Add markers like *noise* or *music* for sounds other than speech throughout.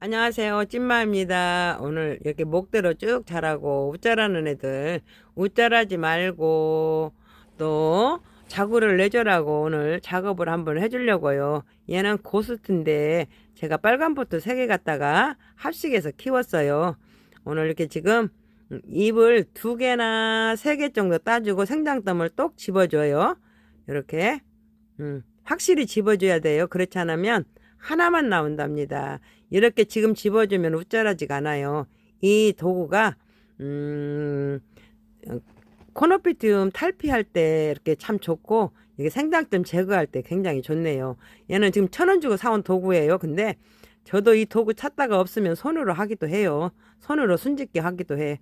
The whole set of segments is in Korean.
안녕하세요. 찐마입니다. 오늘 이렇게 목대로 쭉 자라고 웃자라는 애들 웃자라지 말고 또 자구를 내줘라고 오늘 작업을 한번 해주려고요. 얘는 고스트인데 제가 빨간 포트 3개 갖다가 합식해서 키웠어요. 오늘 이렇게 지금 잎을 두 개나 세개 정도 따주고 생장점을 똑 집어줘요. 이렇게 음, 확실히 집어줘야 돼요. 그렇지 않으면 하나만 나온답니다. 이렇게 지금 집어주면 웃자라지가 않아요. 이 도구가 음, 코노피튬 탈피할 때 이렇게 참 좋고 이게 생장점 제거할 때 굉장히 좋네요. 얘는 지금 천 원 주고 사온 도구예요. 근데 저도 이 도구 찾다가 없으면 손으로 하기도 해요. 손으로 순짓기 하기도 해.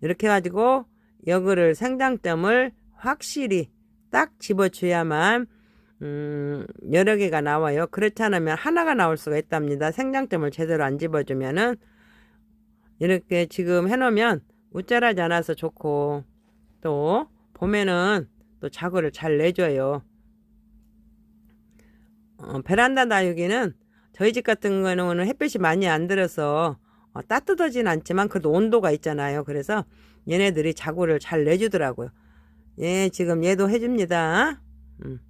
이렇게 해가지고 여기를 생장점을 확실히 딱 집어줘야만 음, 여러 개가 나와요. 그렇지 않으면 하나가 나올 수가 있답니다. 생장점을 제대로 안 집어주면은 이렇게 지금 해놓으면 웃자라지 않아서 좋고 또 봄에는 또 자구를 잘 내줘요. 어, 베란다 다육이는 저희 집 같은 거는 햇빛이 많이 안 들어서 어, 따뜻하진 않지만 그래도 온도가 있잖아요. 그래서 얘네들이 자구를 잘 내주더라고요. 예, 지금 얘도 해줍니다. 음.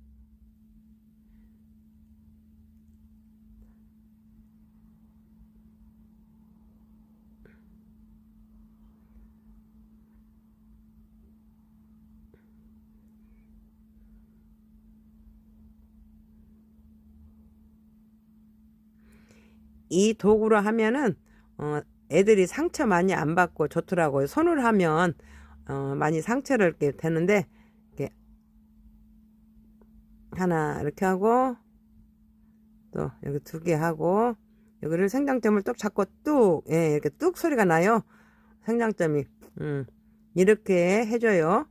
이 도구로 하면은 어, 애들이 상처 많이 안 받고 좋더라고요. 손으로 하면 어, 많이 상처를 이렇게 되는데 이렇게 하나 이렇게 하고 또 여기 두 개 하고 여기를 생장점을 뚝 잡고 뚝 예, 이렇게 뚝 소리가 나요. 생장점이 음, 이렇게 해줘요.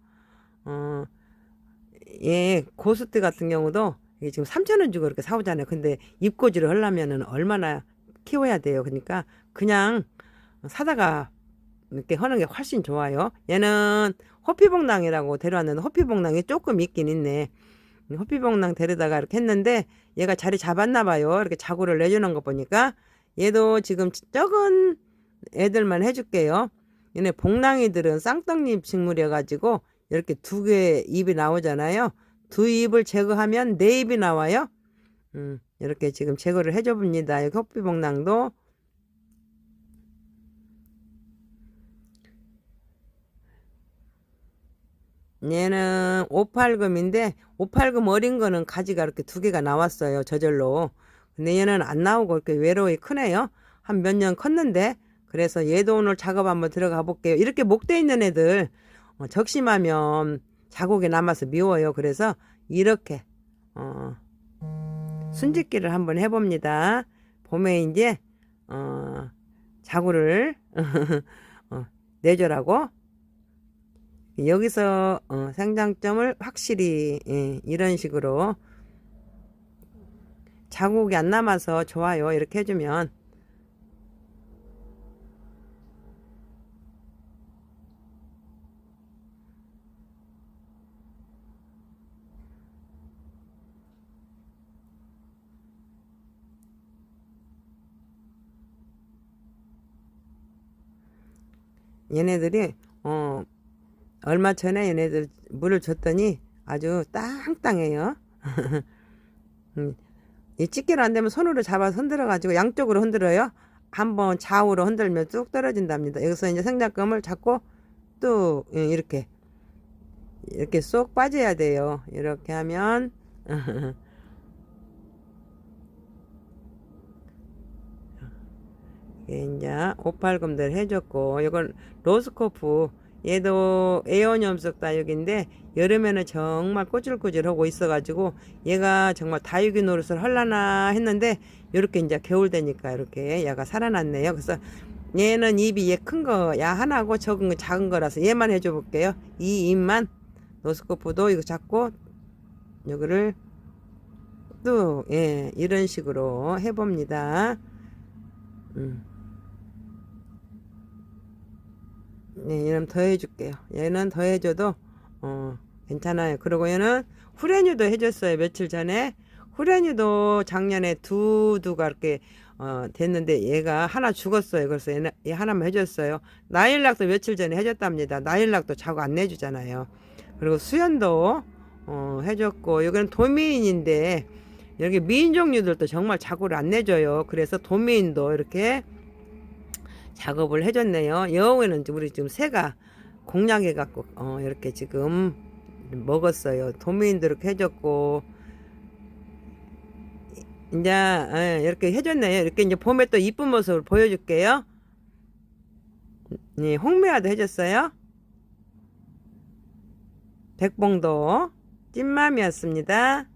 어, 예, 고스트 같은 경우도 이게 지금 3천원 주고 이렇게 사오잖아요. 근데 입고지를 하려면은 얼마나 키워야 돼요. 그러니까 그냥 사다가 이렇게 하는 게 훨씬 좋아요. 얘는 호피봉낭이라고 데려왔는데 호피봉낭이 조금 있긴 있네. 호피봉낭 데려다가 이렇게 했는데 얘가 자리 잡았나 봐요. 이렇게 자구를 내주는 거 보니까 얘도 지금 적은 애들만 해줄게요. 얘네 봉낭이들은 쌍떡잎 식물이어가지고 이렇게 두 개 잎이 나오잖아요. 두 잎을 제거하면 네 잎이 나와요. 음, 이렇게 지금 제거를 해줘 봅니다. 여기 호피봉낭도 얘는 오팔금인데 오팔금 어린 거는 가지가 이렇게 두 개가 나왔어요. 저절로. 근데 얘는 안 나오고 이렇게 외로이 크네요. 한 몇 년 컸는데 그래서 얘도 오늘 작업 한번 들어가 볼게요. 이렇게 목대 있는 애들 어, 적심하면 자국이 남아서 미워요. 그래서 이렇게 어, 순짓기를 한번 해봅니다. 봄에 이제 어, 자구를 *laughs* 어, 내줘라고 여기서 어, 생장점을 확실히 예, 이런 식으로 자국이 안 남아서 좋아요. 이렇게 해주면 얘네들이 어 얼마 전에 얘네들 물을 줬더니 아주 땅땅해요. *laughs* 음, 이 집게로 안 되면 손으로 잡아서 흔들어 가지고 양쪽으로 흔들어요. 한번 좌우로 흔들면 뚝 떨어진답니다. 여기서 이제 생장금을 잡고 또 예, 이렇게 이렇게 쏙 빠져야 돼요. 이렇게 하면 *laughs* 이제 오팔금들 해줬고 이건 로스코프 얘도 에어염석 다육인데 여름에는 정말 꼬질꼬질하고 있어가지고 얘가 정말 다육이 노릇을 할라나 했는데 이렇게 이제 겨울 되니까 이렇게 얘가 살아났네요. 그래서 얘는 입이 얘 큰 거 야 하나고 적은 거 작은 거라서 얘만 해줘 볼게요. 이 입만 노스코프도 이거 잡고 여기를 또 예, 이런 식으로 해봅니다. 음. 네, 얘는 더 해줄게요. 얘는 더 해줘도 어, 괜찮아요. 그리고 얘는 후레뉴도 해줬어요. 며칠 전에 후레뉴도 작년에 두 두가 이렇게 어, 됐는데 얘가 하나 죽었어요. 그래서 얘, 얘 하나만 해줬어요. 나일락도 며칠 전에 해줬답니다. 나일락도 자고 안 내주잖아요. 그리고 수연도 어, 해줬고 여기는 도미인인데 여기 미인 종류들도 정말 자고를 안 내줘요. 그래서 도미인도 이렇게 작업을 해줬네요. 여우에는 우리 지금 새가 공략해 갖고 어, 이렇게 지금 먹었어요. 도미인도 이렇게 해줬고 이제 예, 이렇게 해줬네요. 이렇게 이제 봄에 또 이쁜 모습을 보여줄게요. 네, 홍매화도 해줬어요. 백봉도 찐맘이었습니다.